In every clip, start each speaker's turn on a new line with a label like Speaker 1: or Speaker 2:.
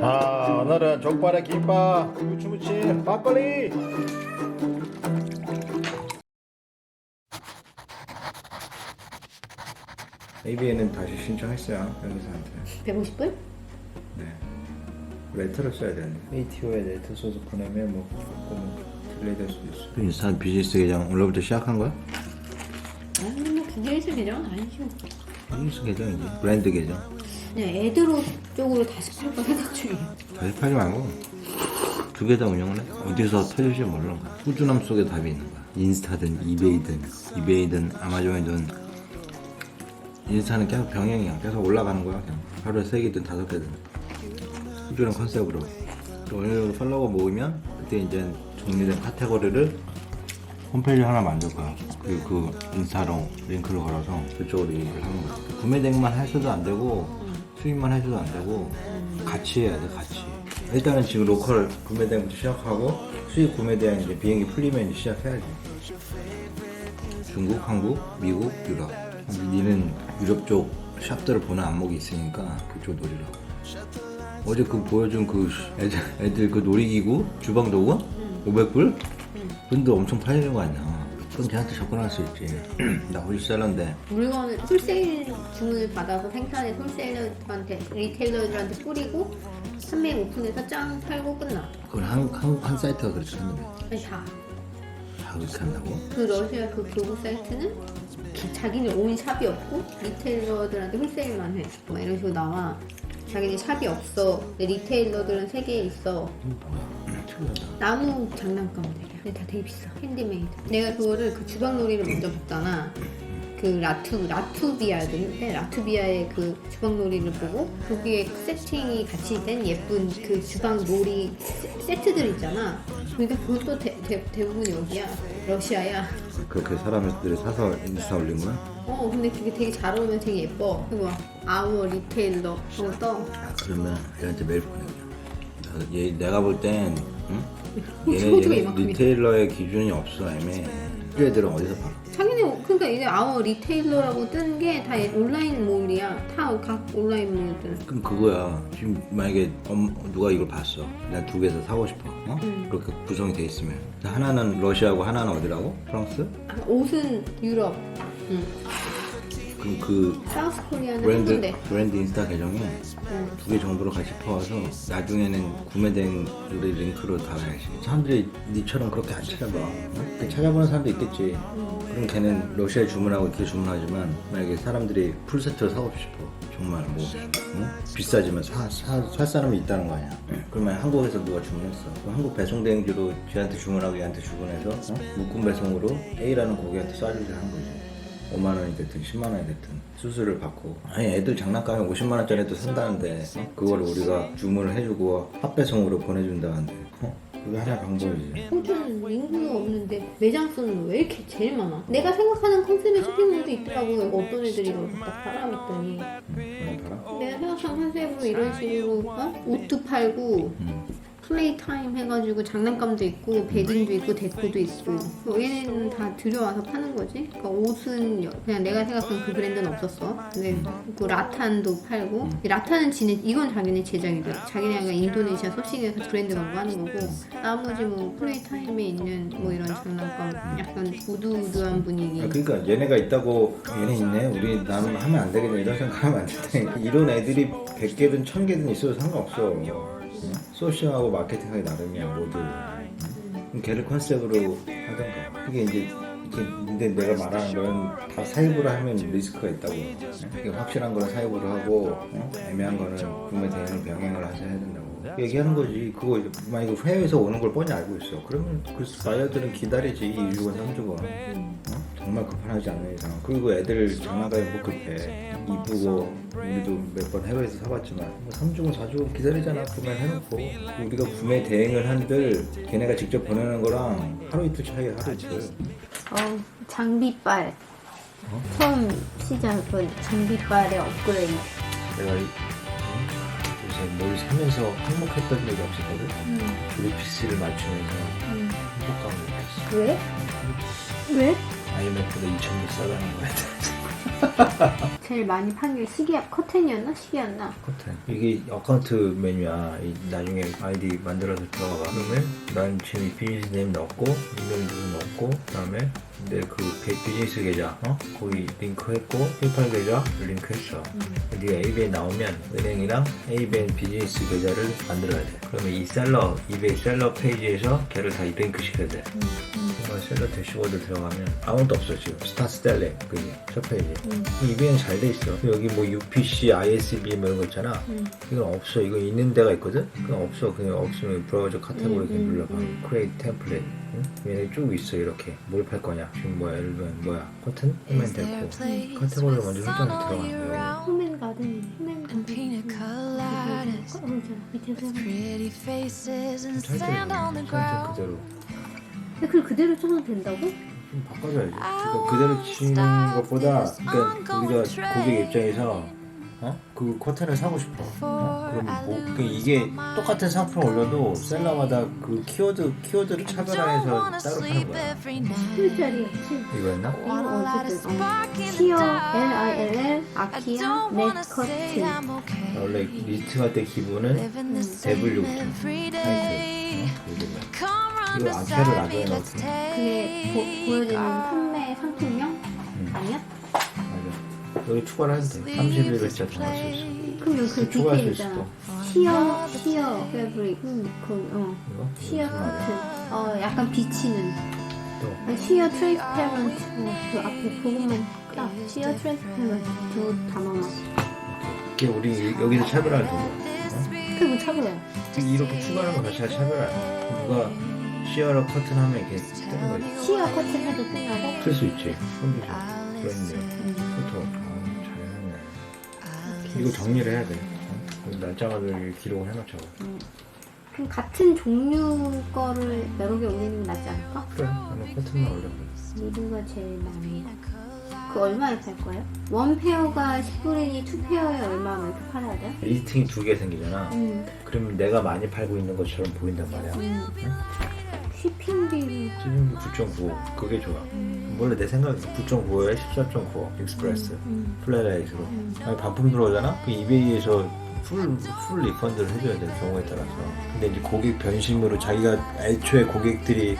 Speaker 1: 자 오늘은 족발에 김밥. 무치무치 막걸리. ABN은 다시 신청했어요 변기사한테.
Speaker 2: 150불?
Speaker 1: 네. 레터를 써야 되는데. ATO에 레터 써서 보내면 뭐 조금 딜레이 될 수도 있어 인스타 비즈니스 계정 오늘부터 시작한 거야?
Speaker 2: 아니 뭐 비즈니스 계정은 아니죠.
Speaker 1: 비즈니스 계정이지. 브랜드 계정
Speaker 2: 그냥 애드로 쪽으로 다시 팔까 생각 중이에요
Speaker 1: 다시 팔지 말고. 두 개 다 운영을 해? 어디서 터질지 거야 꾸준함 속에 답이 있는 거야. 인스타든 이베이든 이베이든 아마존이든. 인스타는 계속 병행이야. 계속 올라가는 거야 그냥. 하루에 세 개든 다섯 개든. 꾸준한 컨셉으로. 또 어느 정도 팔로워 모으면 그때 이제 정리된 카테고리를 홈페이지 하나 만들 거야. 그리고 그 인스타로 링크를 걸어서 그쪽으로 얘기를 하는 거야. 구매 대행만 해서도 안 되고 수입만 해줘도 안 되고 같이 해야 돼 같이. 일단은 지금 로컬 구매 대행부터 시작하고 수입 구매 대행 이제 비행기 풀리면 이제 시작해야지 중국, 한국, 미국, 유럽. 니는 유럽 쪽 샵들을 보는 안목이 있으니까 그쪽 노리라고 어제 그 보여준 그 애들, 애들 그 놀이기구 주방 도구? 500불? 근데 엄청 팔리는 거 아니야 그럼 걔한테 접근할 수 있지 나 홀셀러인데
Speaker 2: 물건을 홀세일 주문을 받아서 생산해 홀세일러한테 리테일러들한테 뿌리고 판매 오픈해서 짱 팔고 끝나
Speaker 1: 그건 한, 한, 한 사이트가 그렇게 하는데
Speaker 2: 아니 다.
Speaker 1: 다 그렇게 한다고?
Speaker 2: 그 러시아 그 교부 사이트는 기- 자기네 오인 샵이 없고 리테일러들한테 홀세일만 해. 막 이런 식으로 나와. 자기네 샵이 없어. 리테일러들은 세계에 있어.
Speaker 1: 뭐야 특이하다
Speaker 2: 나무 장난감들이야. 근데 다 되게 비싸. 핸디메이드. 내가 그거를 그 주방놀이를 먼저 봤잖아. 그 라투, 라투비아인데 라투비아의 그 주방놀이를 보고 거기에 세팅이 같이 된 예쁜 그 주방놀이 세- 세트들 있잖아. 그러니까 그것도 대, 대, 대부분 여기야. 러시아야.
Speaker 1: 그렇게 사람들이 사서 인스타 올린 거야?
Speaker 2: 어, 근데 그게 되게 잘 어울리면 되게 예뻐. 그리고 막 아워 리테일러 그거 떠.
Speaker 1: 아, 그러면 얘한테 메일 보내줘 나- 얘, 내가 볼 땐 응? 얘네, 얘네. 리테일러의 기준이 없어 애매해 이 애들은 어디서 팔아?
Speaker 2: 자기네 그러니까 이게 아워 리테일러라고 뜨는 게 다 온라인 몰이야. 다 각 온라인 몰들.
Speaker 1: 그럼 그거야 지금 만약에 엄- 누가 이걸 봤어 난두 개에서 사고 싶어 어? 그렇게 구성이 돼 있으면 하나는 러시아고 하나는 어디라고? 프랑스?
Speaker 2: 아, 옷은 유럽. 응.
Speaker 1: 그럼 그
Speaker 2: 사우스 코리아는 한
Speaker 1: 브랜드
Speaker 2: 군데.
Speaker 1: 브랜드 인스타 계정에
Speaker 2: 응.
Speaker 1: 두개 정보를 같이 퍼와서 나중에는 구매된 우리 링크로 달아야지 사람들이 니처럼 그렇게 안 찾아봐 어? 그렇게 찾아보는 사람도 있겠지 그럼 걔는 러시아에 주문하고 이렇게 주문하지만 만약에 사람들이 풀 세트를 사고 싶어 정말 뭐 어? 비싸지만 사, 사, 살 사람이 있다는 거 아니야 그러면 한국에서 누가 주문했어 그럼 한국 배송 대행지로 쟤한테 주문하고 얘한테 주문해서 어? 묶음 배송으로 A라는 고객한테 쏴주게 하는 거지 5만 원이 됐든 10만 원이 됐든 수수료를 받고 아니 애들 장난감에 50만 원짜리도 산다는데 어? 그걸 우리가 주문을 해주고 합배송으로 보내준다는데 어? 그게 하나의 방법이지
Speaker 2: 호주는 인구가 없는데 매장 수는 왜 이렇게 제일 많아? 내가 생각하는 컨셉의 쇼핑몰도 있더라고요. 어떤 애들이 이걸 팔아있더니
Speaker 1: 음, 봐라
Speaker 2: 내가 생각한 컨셉으로 이런 식으로 어? 옷도 팔고
Speaker 1: 음.
Speaker 2: 플레이 타임 해가지고 장난감도 있고 베딩도 있고 데코도 있고 뭐 얘네는 다 들여와서 파는 거지. 그러니까 옷은 여- 그냥 내가 생각한 그 브랜드는 없었어. 근데 그 라탄도 팔고 라탄은 지네 이건 자기네 제작이더라. 자기네가 인도네시아 소싱해서 브랜드 광고하는 거고 나머지 뭐 플레이 타임에 있는 뭐 이런 장난감 약간 우드우드한 분위기.
Speaker 1: 아, 그러니까 얘네가 있다고 얘네 있네 우리 나는 하면 안 되겠네 이런 생각하면 안 된다니까 이런 애들이 100개든 1000개든 있어도 상관없어 응? 소싱하고 마케팅하기 나름이야 모두 응? 그럼 걔를 컨셉으로 하던가 그게 이제 근데 내가 말하는 건다 사입으로 하면 리스크가 있다고 응? 이게 확실한 거는 사입으로 하고 응? 애매한 거는 구매 대행을 병행을 하셔야 된다고 얘기하는 거지 그거 만약에 해외에서 오는 걸 뻔히 알고 있어 그러면 그 바이어들은 기다리지 2주간 3주간 어? 정말 급하지 않는 이상 그리고 애들 장난감이 뭐 급해 이쁘고 우리도 몇 번 해외에서 사봤지만 뭐 3주간 4주간 기다리잖아 구매해놓고. 우리가 구매 대행을 한들 걔네가 직접 보내는 거랑 하루 이틀 차이야 하루 이틀.
Speaker 2: 어, 장비빨. 처음 시작은 장비빨의 업그레이드.
Speaker 1: 내가 이- 요새 뭘 사면서 행복했던 적이 없었거든? 우리 PC를 맞추면서 행복감을 느꼈어.
Speaker 2: 왜? 왜?
Speaker 1: IMF보다 2,000배 싸다는 거야.
Speaker 2: 제일 많이 판 게 시계 커튼이었나? 시계였나?
Speaker 1: 커튼. 이게 어카운트 메뉴야. 이 나중에 아이디 만들어서 들어가 봐. 그러면 난 지금 이 비즈니스 네임 넣었고, 이메일 주소 넣었고, 그 다음에 내그 비즈니스 계좌, 어? 거기 링크했고, 페이팔 계좌 링크했어. 네가 ABN 나오면 은행이랑 ABN 비즈니스 계좌를 만들어야 돼. 그러면 이 셀러, 이베이 셀러 페이지에서 걔를 다 링크 시켜야 돼. 정말 셀러 대시보드 들어가면 아무것도 없어 지금. 셀렉 그게. 첫 페이지. 이베이는 잘돼 있어. 여기 뭐 UPC, ISB 뭐 이런 거 있잖아. 이건 없어. 이거 있는 데가 있거든? 그건 없어. 그냥 없으면 브라우저 카테고리 이렇게
Speaker 2: 음,
Speaker 1: 눌러봐.
Speaker 2: 음.
Speaker 1: 크레이트 템플릿 응? 얘네 쭉 있어 이렇게. 뭘 팔 거냐? 지금 뭐야? 예를 들면 뭐야? 커튼? 하면 되고 카테고리를 먼저 설정해서 들어가는
Speaker 2: 홈앤 가든, 홈앤 어,
Speaker 1: 타이틀. 그대로.
Speaker 2: 근데 그걸 그대로 쳐도 된다고?
Speaker 1: 좀 바꿔줘야지. 그러니까 그대로 치는 것보다 그러니까 우리가 고객 입장에서 어? 그 커튼을 사고 싶어. 어? 그럼 뭐 그러니까 이게 똑같은 상품 올려도 셀러마다 그 키워드 키워드를 차별화해서 따로 파는 거야.
Speaker 3: every night.
Speaker 2: 풀짜리였지?
Speaker 1: 이거였나?
Speaker 2: 어.
Speaker 3: dark.
Speaker 2: L-I-L-L,
Speaker 3: I
Speaker 2: 아키야,
Speaker 3: say
Speaker 2: 네커트.
Speaker 3: I'm okay.
Speaker 1: 원래 리스팅할 때 기본은
Speaker 3: Living the same
Speaker 1: 대블류부터
Speaker 3: every
Speaker 1: 타이틀.
Speaker 3: day.
Speaker 1: 어? 이거 놔둬야
Speaker 3: let's
Speaker 1: 나오지.
Speaker 2: 그게 보,
Speaker 3: off.
Speaker 2: 판매 상품명?
Speaker 1: 음.
Speaker 2: 아니야?
Speaker 1: 여기 추가를 해도 돼. 30일을 진짜 정할 수 있어.
Speaker 2: 그러면 그
Speaker 1: 추가할 수 있어. 또.
Speaker 2: 시어, 시어, 패브릭, 음, 그, 어.
Speaker 1: 이거?
Speaker 2: 시어
Speaker 1: 무슨 말이야?
Speaker 2: 커튼. 어, 약간 비치는.
Speaker 1: 또.
Speaker 2: 아니, 시어 트랜스페런트. 어, 그 앞에 그것만 딱. 시어 트랜스페런트. 두 단어만.
Speaker 1: 이게 우리 여기서 차별화를 둔 거야.
Speaker 2: 그게 뭐 차별해요?
Speaker 1: 이렇게 추가하는 거 자체가 차별화야. 누가 시어러 커튼 하면 이렇게 뜨는 거지.
Speaker 2: 시어 커튼 해도 끝나고?
Speaker 1: 쓸 수 있지. 컨디션. 그렇네. 포토. 아, 잘해놨네. 이거 정리를 해야 돼. 어? 날짜를 기록을 해놓자고.
Speaker 2: 그럼 같은 종류 거를 여러 개 올리는 게 낫지 않을까?
Speaker 1: 그래. 그러면 커튼만 올려.
Speaker 2: 미드가 제일 많이. 그 얼마에 팔 거예요? 원 페어가 10불이니 투 페어에 얼마 이렇게 팔아야 돼?
Speaker 1: 리스팅이 두 개 생기잖아.
Speaker 2: 음,
Speaker 1: 그러면 내가 많이 팔고 있는 것처럼 보인단 말이야.
Speaker 2: 음. 쇼핑 비를
Speaker 1: 지금 9.95. 그게 좋아. 원래 내 생각에 9.95에 14.95 익스프레스
Speaker 2: 음.
Speaker 1: 플레라이트로 아니 반품 들어오잖아? 그 이베이에서 풀, 풀 리펀드를 해줘야 돼 경우에 따라서 근데 이제 고객 변심으로 자기가 애초에 고객들이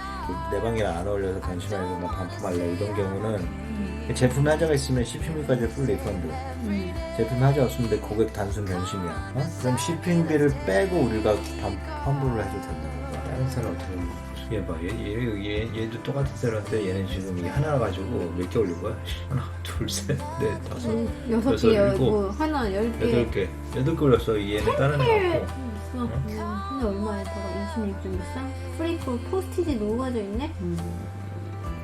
Speaker 1: 내 방이랑 안 어울려서 변심해서 나 반품할래 이런 경우는 제품 하자가 있으면 CP비까지 풀 리펀드
Speaker 2: 음.
Speaker 1: 제품 하자 없으면 고객 단순 변심이야 어? 그럼 shipping비를 빼고 우리가 반, 환불을 해도 된다는 거야 다른 사람 어떻게 얘 봐, 얘, 얘, 얘, 얘도 똑같은 셀러인데 얘는 지금 이게 하나 가지고 몇 개 올린 거야? 하나, 둘, 셋, 넷, 다섯,
Speaker 2: 음,
Speaker 1: 여섯
Speaker 2: 개,
Speaker 1: 일곱,
Speaker 2: 뭐 하나 열 개.
Speaker 1: 여덟 개, 여덟 개 올렸어. 얘는 다른 애 갖고.
Speaker 2: 어, 음, 근데 얼마에다가 26점 비싸? 프리포 포스티지 녹아져 있네?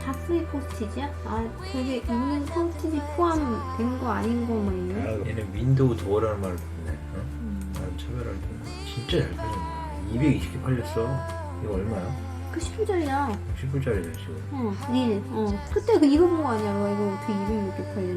Speaker 2: 다 프리 포스티지야? 아, 되게 있는 포스티지 포함된 거 아닌 거만 있네?
Speaker 1: 아, 얘는 윈도우 도어라는 말을 듣네. 어? 나름 차별화를 듣네. 진짜 잘 팔렸네. 220개 팔렸어. 이거 얼마야?
Speaker 2: 그 10불짜리야.
Speaker 1: 10불짜리네 지금.
Speaker 2: 어, 릴. 어. 그때 그 이거 본 거 아니야? 와, 이거 어떻게 206개 팔렸냐? 막 이러면서.